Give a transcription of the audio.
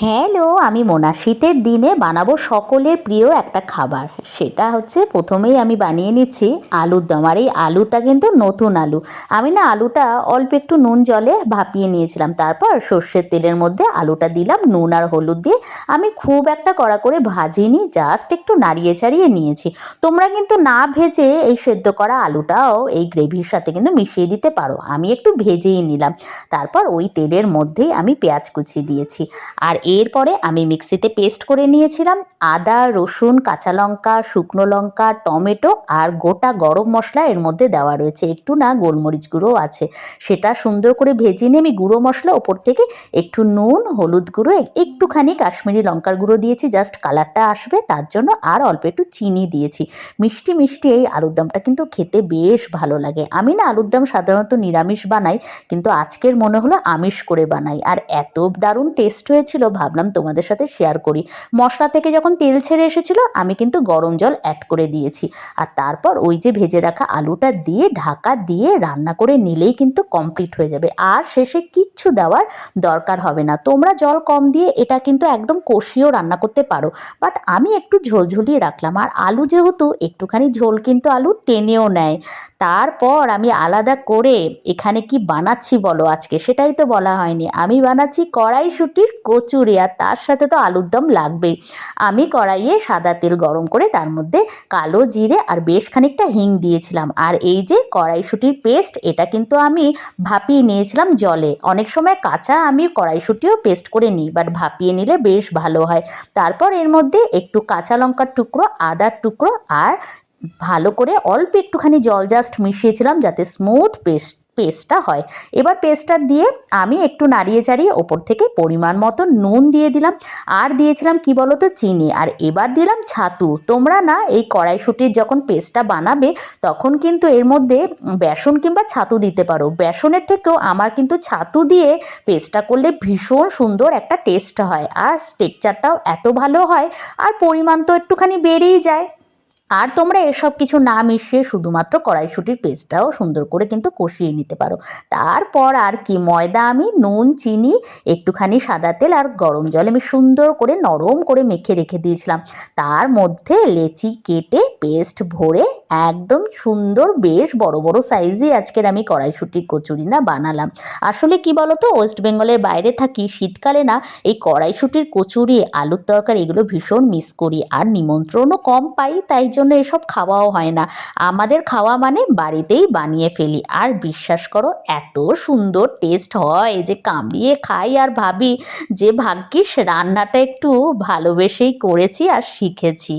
Hello, আমি মোনা। শীতের দিনে বানাবো সকলের প্রিয় একটা খাবার। সেটা হচ্ছে প্রথমেই আমি বানিয়ে নিচ্ছি আলুর দম। আর এই আলুটা কিন্তু নতুন আলু। আমি না আলুটা অল্প একটু নুন জলে ভাপিয়ে নিয়েছিলাম। তারপর সর্ষের তেলের মধ্যে আলুটা দিলাম, নুন আর হলুদ দিয়ে। আমি খুব একটা কড়া করে ভাজিনি, জাস্ট একটু নাড়িয়ে চাড়িয়ে নিয়েছি। তোমরা কিন্তু না ভেজে এই সেদ্ধ করা আলুটাও এই গ্রেভির সাথে কিন্তু মিশিয়ে দিতে পারো। আমি একটু ভেজেই নিলাম। তারপর ওই তেলের মধ্যেই আমি পেঁয়াজ কুচি দিয়েছি। আর এরপরে আমি মিক্সিতে পেস্ট করে নিয়েছিলাম আদা, রসুন, কাঁচা লঙ্কা, শুকনো লঙ্কা, টমেটো আর গোটা গরম মশলা এর মধ্যে দেওয়া রয়েছে। একটু না গোলমরিচ গুঁড়ো আছে। সেটা সুন্দর করে ভেজে নিয়ে আমি গুঁড়ো মশলা ওপর থেকে একটু নুন, হলুদ গুঁড়ো একটুখানি কাশ্মীরি লঙ্কার গুঁড়ো দিয়েছি। জাস্ট কালারটা আসবে, তার জন্য আর অল্প একটু চিনি দিয়েছি। মিষ্টি মিষ্টি এই আলুর দমটা কিন্তু খেতে বেশ ভালো লাগে। আমি না আলুর দম সাধারণত নিরামিষ বানাই, কিন্তু আজকের মনে হলো আমিষ করে বানাই। আর এত দারুণ টেস্ট হয়েছিল ভাবলাম তোমাদের সাথে শেয়ার করি। মশলা থেকে যখন তেল ছেড়ে এসেছিল, আমি কিন্তু গরম জল অ্যাড করে দিয়েছি। আর তারপর ওই যে ভেজে রাখা আলুটা দিয়ে, ঢাকা দিয়ে রান্না করে নিলেই কিন্তু কমপ্লিট হয়ে যাবে। আর শেষে কিচ্ছু দেওয়ার দরকার হবে না। তোমরা জল কম দিয়ে এটা কিন্তু একদম কষিয়েও রান্না করতে পারো। বাট আমি একটু ঝোলঝুলিয়ে রাখলাম। আর আলু যেহেতু, একটুখানি ঝোল কিন্তু আলু টেনেও নেয়। তারপর আমি আলাদা করে এখানে কি বানাচ্ছি বলো আজকে? সেটাই তো বলা হয়নি। আমি বানাচ্ছি কড়াইশুটির কচুরি। আর তার সাথে তো আলুর দম লাগবেই। আমি কড়াইয়ে সাদা তেল গরম করে তার মধ্যে কালো জিরে আর বেশ খানিকটা হিং দিয়েছিলাম। আর এই যে কড়াইশুটির পেস্ট, এটা কিন্তু আমি ভাপিয়ে নিয়েছিলাম জলে। অনেক সময় কাঁচা আমি কড়াইশুটিও পেস্ট করে নিই বাট ভাপিয়ে নিলে বেশ ভালো হয়। তারপর এর মধ্যে একটু কাঁচা লঙ্কার টুকরো, আদার টুকরো আর ভালো করে অল্প একটুখানি জল জাস্ট মিশিয়েছিলাম যাতে স্মুথ পেস্ট পেস্টটা হয়। এবার পেস্টটা দিয়ে আমি একটু নাড়িয়ে চাড়িয়ে ওপর থেকে পরিমাণ মতো নুন দিয়ে দিলাম। আর দিয়েছিলাম কি বলো তো চিনি। আর এবার দিলাম ছাতু। তোমরা না এই কড়াইশুটির যখন পেস্টটা বানাবে, তখন কিন্তু এর মধ্যে বেসন কিংবা ছাতু দিতে পারো। বেসনের থেকেও আমার কিন্তু ছাতু দিয়ে পেস্টটা করলে ভীষণ সুন্দর একটা টেস্ট হয়। আর টেক্সচারটাও এত ভালো হয়। আর পরিমাণ তো একটুখানি বেড়েই যায়। আর তোমরা এসব কিছু না মিশিয়ে শুধুমাত্র কড়াইশুটির পেস্টটাও সুন্দর করে কিন্তু কষিয়ে নিতে পারো। তারপর আর কি, ময়দা, আমি নুন, চিনি, একটুখানি সাদা তেল আর গরম জল আমি সুন্দর করে নরম করে মেখে রেখে দিয়েছিলাম। তার মধ্যে লেচি কেটে পেস্ট ভরে একদম সুন্দর, বেশ বড় বড় সাইজই আজকের আমি কড়াইশুটির কচুরি না বানালাম। আসলে কি বলতো ওয়েস্ট বেঙ্গলের বাইরে থাকি, শীতকালে না এই কড়াইশুটির কচুরি, আলুর তরকারি এগুলো ভীষণ মিস করি। আর নিমন্ত্রণও কম পাই, তাই জন্য এসব খাওয়াও হয় না। আমাদের খাওয়া মানে বাড়িতেই বানিয়ে ফেলি। আর বিশ্বাস করো, এত সুন্দর টেস্ট হয় যে কামড়িয়ে খাই আর ভাবি যে ভাগ্যিস রান্নাটা একটু ভালোবেসেই করেছি আর শিখেছি।